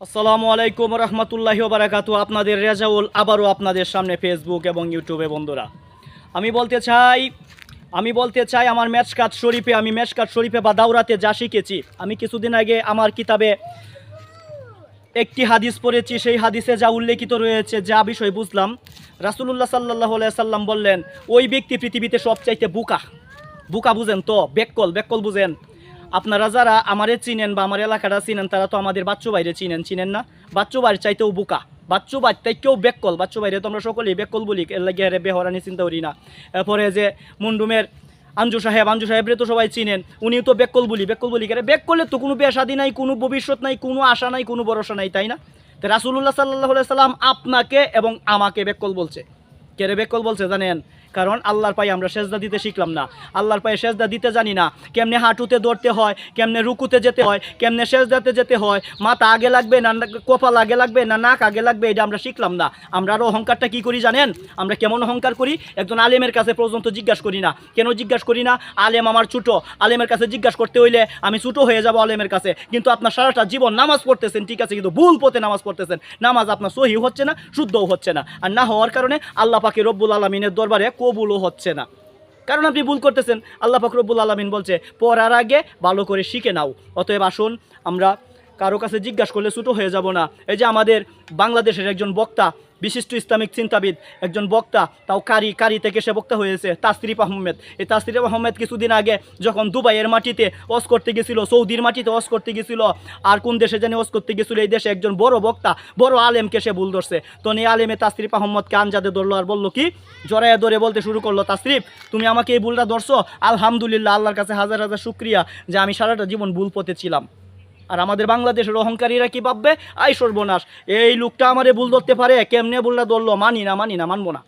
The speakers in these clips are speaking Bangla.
আসসালামু আলাইকুম রহমতুল্লাহি বারাকাতু আপনাদের রেজাউল আবারও আপনাদের সামনে ফেসবুক এবং ইউটিউবে বন্ধুরা। আমি বলতে চাই, আমি বলতে চাই আমার ম্যাচকাট শরীফে, আমি ম্যাচকাট শরীফে বা দাউরাতে যা শিখেছি, আমি কিছুদিন আগে আমার কিতাবে একটি হাদিস পড়েছি, সেই হাদিসে যা উল্লেখিত রয়েছে, যা বিষয় বুঝলাম। রাসুলুল্লাহ সাল্লাহ সাল্লাম বললেন, ওই ব্যক্তি পৃথিবীতে সবচাইতে বুকা। বুকা বুঝেন তো? বেককল বেককল বুঝেন? আপনারা যারা আমারে চিনেন বা আমার এলাকাটা চিনেন, তারা তো আমাদের বাচ্চু বাইরে চিনেন। চিনেন না? বাচ্চু বাইরে চাইতেও বুকা। বাচ্চু বাইর কেউ বেককল। বাচ্চু বাইরে তো আমরা সকলেই বেককল বলি, এর লাগে আরে বেহরানি চিন্তা করি না। এরপরে যে মুন্ডুমের আঞ্জু সাহেব, আঞ্জু সাহেবরে তো সবাই চিনেন, উনিও তো বেককল বলি। বেককল বলি কেন বেক করলে তো কোনো বেসাদি নাই, কোনো ভবিষ্যৎ নাই, কোনো আশা নাই, কোনো ভরসা নাই, তাই না? তো রাসুল্লাহ সাল্লাহ সাল্লাম আপনাকে এবং আমাকে বেককল বলছে। কেরে বেকল বলছে জানেন? কারণ আল্লাহর পায়ে আমরা সেজদা দিতে শিখলাম না। আল্লাহর পায়ে সেজদা দিতে জানি না, কেমনে হাঁটুতে দৌড়তে হয়, কেমনে রুকুতে যেতে হয়, কেমনে সেজদাতে যেতে হয়, মাথা আগে লাগবে না কপাল আগে লাগবে না, নাক আগে লাগবে, এটা আমরা শিখলাম না। আমরা আরও অহংকারটা কী করি জানেন? আমরা কেমন অহংকার করি? একজন আলেমের কাছে পর্যন্ত জিজ্ঞাসা করি না। কেন জিজ্ঞাসা করি না? আলেম আমার ছোটো। আলেমের কাছে জিজ্ঞাসা করতে হইলে আমি ছোটো হয়ে যাব আলেমের কাছে। কিন্তু আপনার সারাটা জীবন নামাজ পড়তেছেন, ঠিক আছে, কিন্তু ভুল পথে নামাজ পড়তেছেন। নামাজ আপনার সহি হচ্ছে না, শুদ্ধও হচ্ছে না। আর না হওয়ার কারণে আল্লাহ পাকে রব্বুল আলমিনের দরবারে কবুলও হচ্ছে না। কারণ আপনি ভুল করতেছেন। আল্লাহ ফখরবুল আলমিন বলছে, পড়ার আগে ভালো করে শিখে নাও। অতএব আসুন, আমরা কারও কাছে জিজ্ঞাসা করলে ছুটো হয়ে যাব না। এই যে আমাদের বাংলাদেশের একজন বক্তা বিশিষ্ট ইসলামিক চিন্তাবিদ, একজন বক্তা, তাও কারি কারি থেকে সে বক্তা হয়েছে, তাসরিফ আহমেদ। এই তাসরিফ আহমেদ কিছুদিন আগে যখন দুবাইয়ের মাটিতে অস করতে গেছিল, সৌদির মাটিতে অস করতে গেছিল, আর কোন দেশে জানি অস করতে গেছিল, এই দেশে একজন বড় বক্তা, বড় আলেমকে সে ভুল ধরছে। তো এই আলেমে তাসরিফ আহমদকে আনজাদে ধরলো আর বলল কি, জড়াইয়া ধরে বলতে শুরু করল, তাসরিফ, তুমি আমাকে এই ভুলটা ধরছো? আলহামদুলিল্লাহ, আল্লাহর কাছে হাজার হাজার শুক্রিয়া যে আমি সারাটা জীবন ভুল পথে ছিলাম। আর আমাদের বাংলাদেশের অহংকারীরা কি ভাববে? আই সর্বনাশ। এই লোকটা আমারে ভুল ধরতে পারে, কেমনে ভুলটা ধরলো? মানি না মানি না, মানবো না।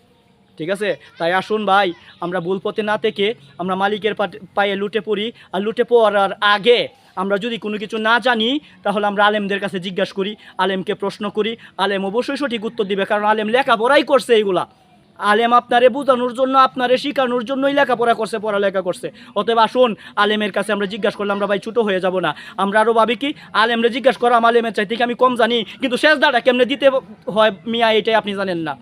ঠিক আছে? তাই আসুন ভাই, আমরা ভুল পথে না থেকে আমরা মালিকের পায়ে লুটে পড়ি। আর লুটে পড়ার আগে আমরা যদি কোনো কিছু না জানি, তাহলে আমরা আলেমদের কাছে জিজ্ঞাসা করি, আলেমকে প্রশ্ন করি। আলেম অবশ্যই সঠিক উত্তর দিবে, কারণ আলেম লেখাপড়াই করছে এইগুলা। আলেম আপনারে বোঝানোর জন্য, আপনারে শেখানোর জন্যই লেখাপড়া করছে, পড়ালেখা করছে। অতএব আসুন, আলেমের কাছে আমরা জিজ্ঞাসা করলে আমরা ভাই ছোটো হয়ে যাব না। আমরা আরও ভাবি কি, আলেমরে জিজ্ঞাসা করা, আলেমের চাই থেকে আমি কম জানি, কিন্তু শেষ দাঁড়া কেমনে দিতে হয়, মিয়া, এটাই আপনি জানেন না।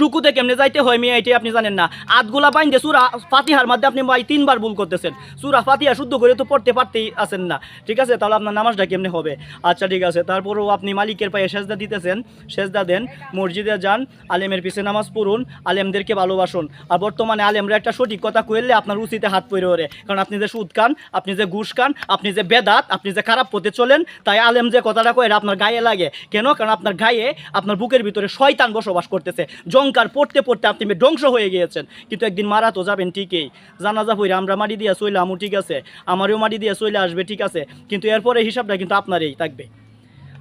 রুকুতে কেমনে যাইতে হয় মিয়া, এটাই আপনি জানেন না। আতগুলা বাইন্দে সুরা ফাতিহার মধ্যে আপনি ভাই তিনবার ভুল করতেছেন। সুরা ফাতিহা শুদ্ধ করে তো পড়তে পারতেই আছেন না। ঠিক আছে? তাহলে আপনার নামাজটা কেমনে হবে? আচ্ছা ঠিক আছে। তারপরেও আপনি মালিকের পায়ে সেজদা দিতেছেন। সেজদা দেন, মসজিদে যান, আলেমের পিছে নামাজ পড়ুন, আলেমদেরকে ভালোবাসুন। আর বর্তমানে আলেমরা একটা সঠিক কথা কইলে আপনার উচিতে হাত পরে ওরে কারণ আপনি যে সুদ খান, আপনি যে ঘুষ খান, আপনি যে বেদাত, আপনি যে খারাপ পথে চলেন, তাই আলেম যে কথাটা কয় আপনার গায়ে লাগে। কেন? কারণ আপনার গায়ে, আপনার বুকের ভিতরে শয়তান বসবাস করতেছে। জঙ্কার পড়তে পড়তে আপনি ধ্বংস হয়ে গিয়েছেন। কিন্তু একদিন মারা তো যাবেন ঠিকই। জানাজা হইলে আমরা মাটি দিয়ে চইলে আমু ঠিক আছে। আমারও মাটি দিয়ে চইলে আসবে, ঠিক আছে। কিন্তু এরপরে হিসাবটা কিন্তু আপনারই থাকবে।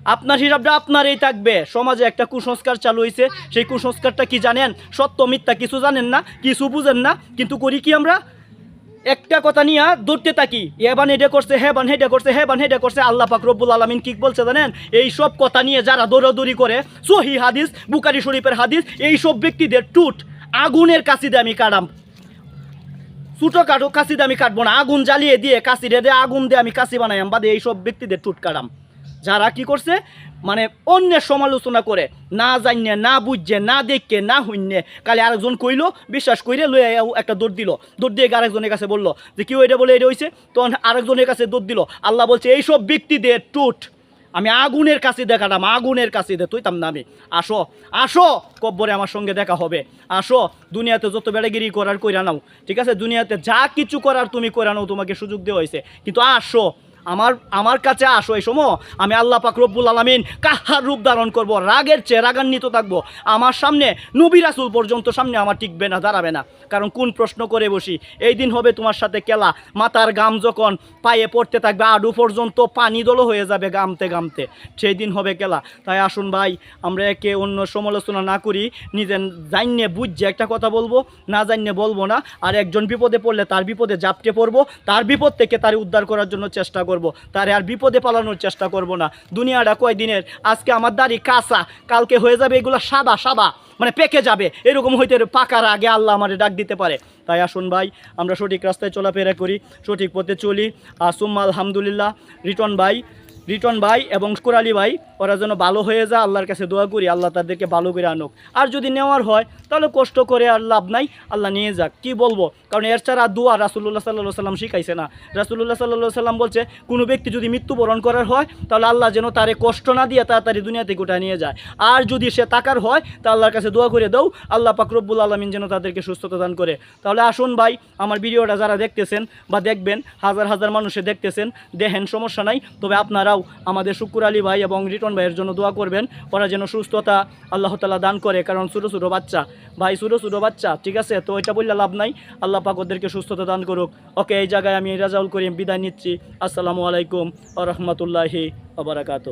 আপনার হিসাবটা আপনারই থাকবে। সমাজে একটা কুসংস্কার চালু হয়েছে সেই কুসংস্কারটা কি জানেন? সত্য, মিথ্যা কিছু জানেন না, কিছু বুঝেন না। কিন্তু করি কি আমরা? একটা কথা নিয়ে দৌড়তে থাকি। এবান হেডে করছে হ্যাঁ বান হেডে করছে হ্যাঁ বান হেডে করছে। আল্লাহ পাক রব্বুল আলমিন কি বলছে জানেন? এই সব কথা নিয়ে যারা দৌড়াদৌড়ি করে, সহি হাদিস বুকারি শরীফের হাদিস, এই সব ব্যক্তিদের টুট আগুনের কাছিতে আমি কাটাম ছোটো কাটো কাশিতে আমি কাটবো না। আগুন জ্বালিয়ে দিয়ে কাশি রে দিয়ে আগুন দিয়ে আমি কাশি বানাইম বাদে এইসব ব্যক্তিদের টুট কাটাম যারা কি করছে? মানে অন্যের সমালোচনা করে, না জানিয়ে না বুঝছে না দেখে, না হইনে কালে আরেকজন কইলো, বিশ্বাস কইরে লয়ে একটা দৌড় দিল। দৌড় দিয়ে আরেকজনের কাছে বলল যে কেউ এটা বলে এটা হয়েছে তখন আরেকজনের কাছে দৌড় দিল। আল্লাহ বলছে, এইসব ব্যক্তিদের টুট আমি আগুনের কাছে দেখাতাম, আগুনের কাছে দে তুইতাম না আমি। আসো আসো, কব্বরে আমার সঙ্গে দেখা হবে। আসো, দুনিয়াতে যত বেড়াগিরি করার কইরা নাও। ঠিক আছে? দুনিয়াতে যা কিছু করার তুমি কইরা নাও, তোমাকে সুযোগ দেওয়া হয়েছে কিন্তু আসো আমার আমার কাছে আসো, এই সময় আমি আল্লাহ পাক রব্বুল আলমিন কাহার রূপ ধারণ করব? রাগের চেয়ে রাগান্বিত থাকব। আমার সামনে নবী পর্যন্ত সামনে আমার টিকবে না, দাঁড়াবে না। কারণ কোন প্রশ্ন করে বসি? এই দিন হবে তোমার সাথে খেলা মাথার গাম যখন পায়ে পড়তে থাকবে, আডু পর্যন্ত পানি দলো হয়ে যাবে গামতে গামতে সেই দিন হবে খেলা তাই আসুন ভাই, আমরা একে অন্য সমালোচনা না করি। নিজের জাইনে বুঝছে একটা কথা বলব, না জাইনে বলব না। আর একজন বিপদে পড়লে তার বিপদে জাপটে পড়ব। তার বিপদ থেকে তার উদ্ধার করার জন্য চেষ্টা করব। তারে আর বিপদে পালানোর চেষ্টা করব না। দুনিয়াটা কয় দিনের আজকে আমার দাড়ি কাঁচা, কালকে হয়ে যাবে এগুলো সাদা সাদা মানে পেকে যাবে, এরকম হইতে পাকার আগে আল্লাহ আমার ডাক দিতে পারে। তাই আসুন ভাই, আমরা সঠিক রাস্তায় চলাফেরা করি, সঠিক পথে চলি। আর আলহামদুলিল্লাহ, রিটন ভাই রিটন ভাই এবং শুকুর আলী ভাই, ওরা যেন ভালো হয়ে যায়, আল্লাহর কাছে দোয়া করি, আল্লাহ তাদেরকে ভালো করে আনুক। আর যদি নেওয়ার হয়, তাহলে কষ্ট করে আর লাভ নাই, আল্লাহ নিয়ে যাক। কি বলব? কারণ এর ছাড়া দোয়া রাসুল্লাহ সাল্লাহ সাল্লাম শিখাইছে না। রাসুল্লাহ সাল্লাহ সাল্লাম বলছে, কোনো ব্যক্তি যদি মৃত্যুবরণ করার হয়, তাহলে আল্লাহ যেন তারে কষ্ট না দিয়ে তাড়াতাড়ি দুনিয়াতে গোটা নিয়ে যায়। আর যদি সে টাকার হয়, তা আল্লাহর কাছে দোয়া করে দাও, আল্লাহ পাকরব্বুল আলমিন যেন তাদেরকে সুস্থতা দান করে। তাহলে আসুন ভাই, আমার ভিডিওটা যারা দেখতেছেন বা দেখবেন, হাজার হাজার মানুষে দেখতেছেন, দেখেন সমস্যা নাই, তবে আপনারাও আমাদের শুকুর আলী ভাই এবং রিটন ভাইয়ের জন্য দোয়া করবেন। ওরা যেন সুস্থতা আল্লাহ তালা দান করে, কারণ ছোটো ছোটো বাচ্চা। ভাই, ছোটো ছোটো বাচ্চা, ঠিক আছে? তো এটা বললে লাভ নাই। আল্লাহ পাক ওদেরকে সুস্থতা দান করুক। ওকে, এই জায়গায় আমি রাজাউল করিম বিদায় নিচ্ছি। আসসালামু আলাইকুম আ রহমতুল্লাহি আবরাকাত